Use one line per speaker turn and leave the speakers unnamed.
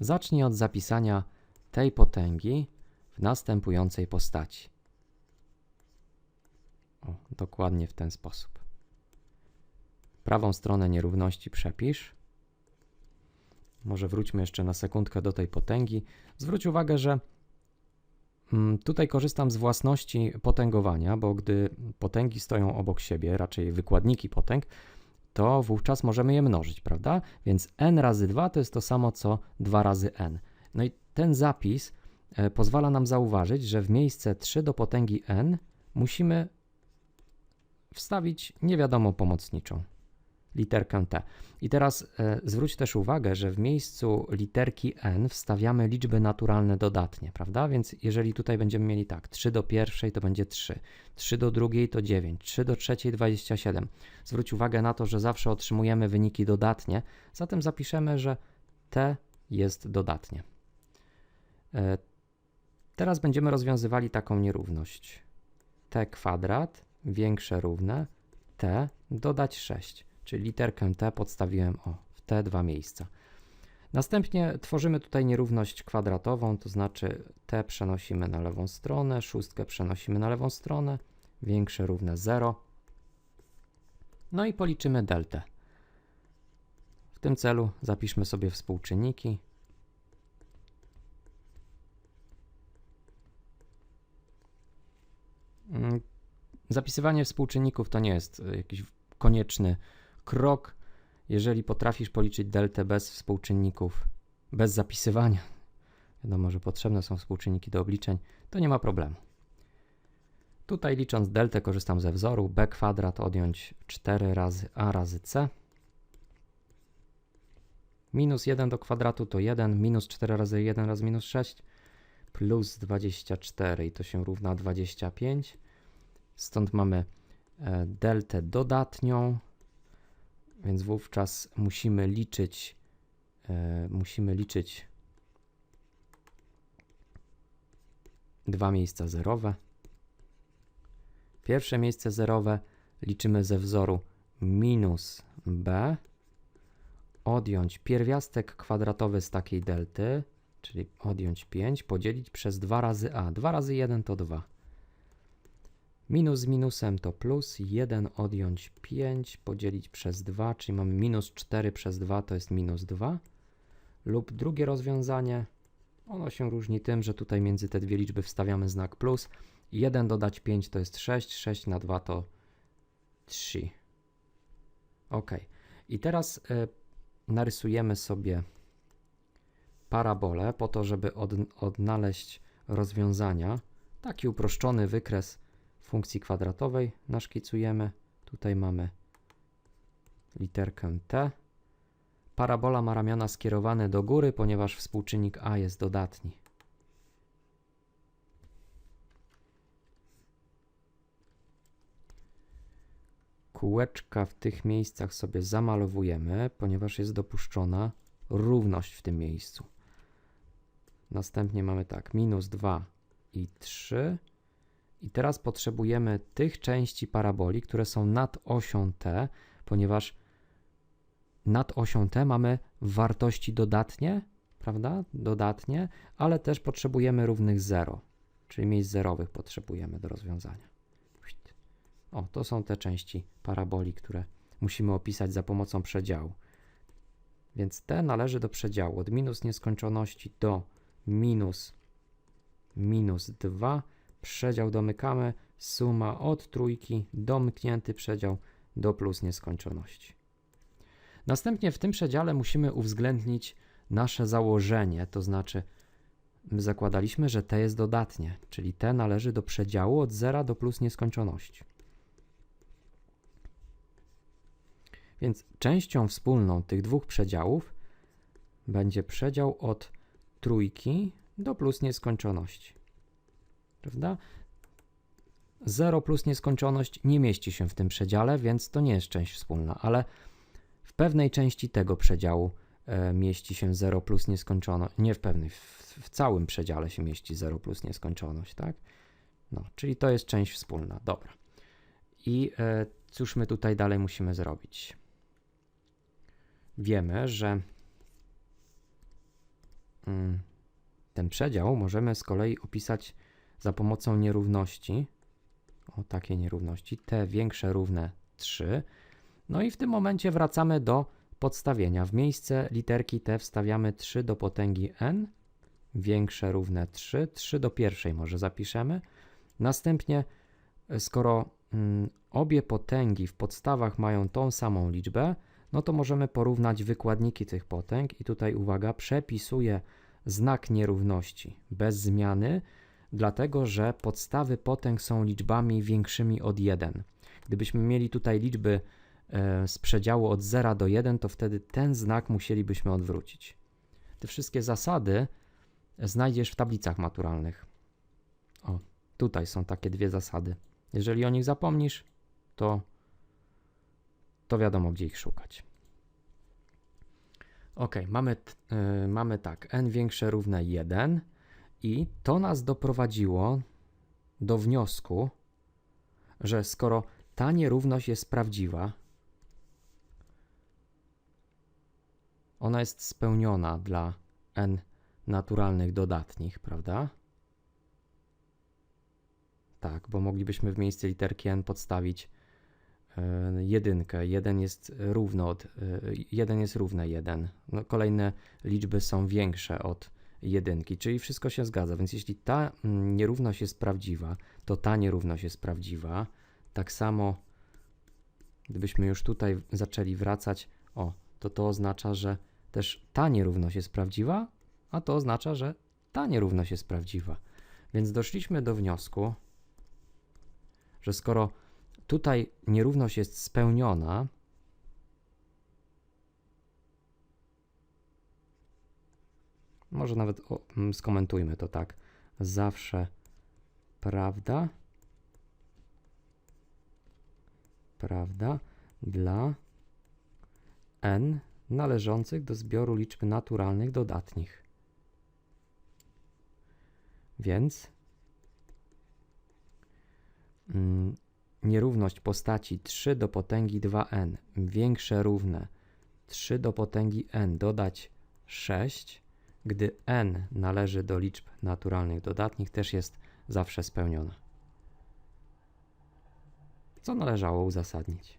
zacznij od zapisania tej potęgi w następującej postaci. O, dokładnie w ten sposób. Prawą stronę nierówności przepisz. Może wróćmy jeszcze na sekundkę do tej potęgi. Zwróć uwagę, że mm, tutaj korzystam z własności potęgowania, bo gdy potęgi stoją obok siebie, raczej wykładniki potęg, to wówczas możemy je mnożyć, prawda? Więc n razy 2 to jest to samo co 2 razy n. No i ten zapis e, pozwala nam zauważyć, że w miejsce 3 do potęgi n musimy wstawić niewiadomą pomocniczą literkę t. I teraz e, zwróć też uwagę, że w miejscu literki n wstawiamy liczby naturalne dodatnie, prawda? Więc jeżeli tutaj będziemy mieli tak, 3 do pierwszej to będzie 3, 3 do drugiej to 9, 3 do trzeciej 27. Zwróć uwagę na to, że zawsze otrzymujemy wyniki dodatnie, zatem zapiszemy, że t jest dodatnie. E, teraz będziemy rozwiązywali taką nierówność. t kwadrat większe równe t dodać 6 czyli literkę t podstawiłem o, w te dwa miejsca. Następnie tworzymy tutaj nierówność kwadratową, to znaczy t przenosimy na lewą stronę, szóstkę przenosimy na lewą stronę, większe równe 0. No i policzymy deltę. W tym celu zapiszmy sobie współczynniki. Mm, zapisywanie współczynników to nie jest jakiś konieczny krok, jeżeli potrafisz policzyć deltę bez współczynników, bez zapisywania. Wiadomo, że potrzebne są współczynniki do obliczeń, to nie ma problemu. Tutaj licząc deltę korzystam ze wzoru b kwadrat odjąć 4 razy a razy c. Minus 1 do kwadratu to 1, minus 4 razy 1 razy minus 6, plus 24 i to się równa 25. Stąd mamy e, deltę dodatnią, więc wówczas musimy liczyć, e, musimy liczyć dwa miejsca zerowe. Pierwsze miejsce zerowe liczymy ze wzoru minus b, odjąć pierwiastek kwadratowy z takiej delty, czyli odjąć 5, podzielić przez 2 razy a. 2 razy 1 to 2. Minus z minusem to plus, 1 odjąć 5 podzielić przez 2, czyli mamy minus 4 przez 2 to jest minus 2. Lub drugie rozwiązanie, ono się różni tym, że tutaj między te dwie liczby wstawiamy znak plus. 1 dodać 5 to jest 6, 6 na 2 to 3. Ok. I teraz y, narysujemy sobie parabolę po to, żeby od, odnaleźć rozwiązania. Taki uproszczony wykres funkcji kwadratowej naszkicujemy. Tutaj mamy literkę t. Parabola ma ramiona skierowane do góry, ponieważ współczynnik a jest dodatni. Kółeczka w tych miejscach sobie zamalowujemy, ponieważ jest dopuszczona równość w tym miejscu. Następnie mamy tak, minus 2 i 3 i teraz potrzebujemy tych części paraboli, które są nad osią t, ponieważ nad osią t mamy wartości dodatnie, prawda? Dodatnie, ale też potrzebujemy równych 0, czyli miejsc zerowych potrzebujemy do rozwiązania. O, to są te części paraboli, które musimy opisać za pomocą przedziału. Więc t należy do przedziału od minus nieskończoności do minus minus 2 przedział domykamy, suma od trójki, domknięty przedział do plus nieskończoności. Następnie w tym przedziale musimy uwzględnić nasze założenie, to znaczy my zakładaliśmy, że t jest dodatnie, czyli t należy do przedziału od 0 do plus nieskończoności. Więc częścią wspólną tych dwóch przedziałów będzie przedział od trójki do plus nieskończoności prawda? 0 plus nieskończoność nie mieści się w tym przedziale, więc to nie jest część wspólna, ale w pewnej części tego przedziału e, mieści się 0 plus nieskończoność, nie w pewnej, w, w, całym przedziale się mieści 0 plus nieskończoność, tak? No, czyli to jest część wspólna, dobra. I e, cóż my tutaj dalej musimy zrobić? Wiemy, że mm, ten przedział możemy z kolei opisać za pomocą nierówności. O takie nierówności. T większe równe 3. No i w tym momencie wracamy do podstawienia. W miejsce literki T wstawiamy 3 do potęgi n większe równe 3. 3 do pierwszej może zapiszemy. Następnie, e, skoro mm, obie potęgi w podstawach mają tą samą liczbę, no to możemy porównać wykładniki tych potęg i tutaj uwaga, przepisuję znak nierówności bez zmiany, dlatego że podstawy potęg są liczbami większymi od 1. Gdybyśmy mieli tutaj liczby e, z przedziału od 0 do 1, to wtedy ten znak musielibyśmy odwrócić. Te wszystkie zasady znajdziesz w tablicach maturalnych. O, tutaj są takie dwie zasady. Jeżeli o nich zapomnisz, to, to wiadomo, gdzie ich szukać. Ok, mamy, t- y, mamy tak, n większe równe 1 i to nas doprowadziło do wniosku, że skoro ta nierówność jest prawdziwa, ona jest spełniona dla n naturalnych dodatnich, prawda? Tak, bo moglibyśmy w miejsce literki n podstawić e, jedynkę. Jeden jest równo od, e, jeden jest równe 1. No, kolejne liczby są większe od jedynki, czyli wszystko się zgadza. Więc jeśli ta mm, nierówność jest prawdziwa, to ta nierówność jest prawdziwa. Tak samo, gdybyśmy już tutaj zaczęli wracać, o, to to oznacza, że też ta nierówność jest prawdziwa, a to oznacza, że ta nierówność jest prawdziwa. Więc doszliśmy do wniosku, że skoro tutaj nierówność jest spełniona, może nawet o, mm, skomentujmy to tak, zawsze prawda, prawda dla n należących do zbioru liczb naturalnych dodatnich. Więc mm, nierówność postaci 3 do potęgi 2n większe równe 3 do potęgi n. Dodać 6, gdy n należy do liczb naturalnych dodatnich, też jest zawsze spełniona. Co należało uzasadnić?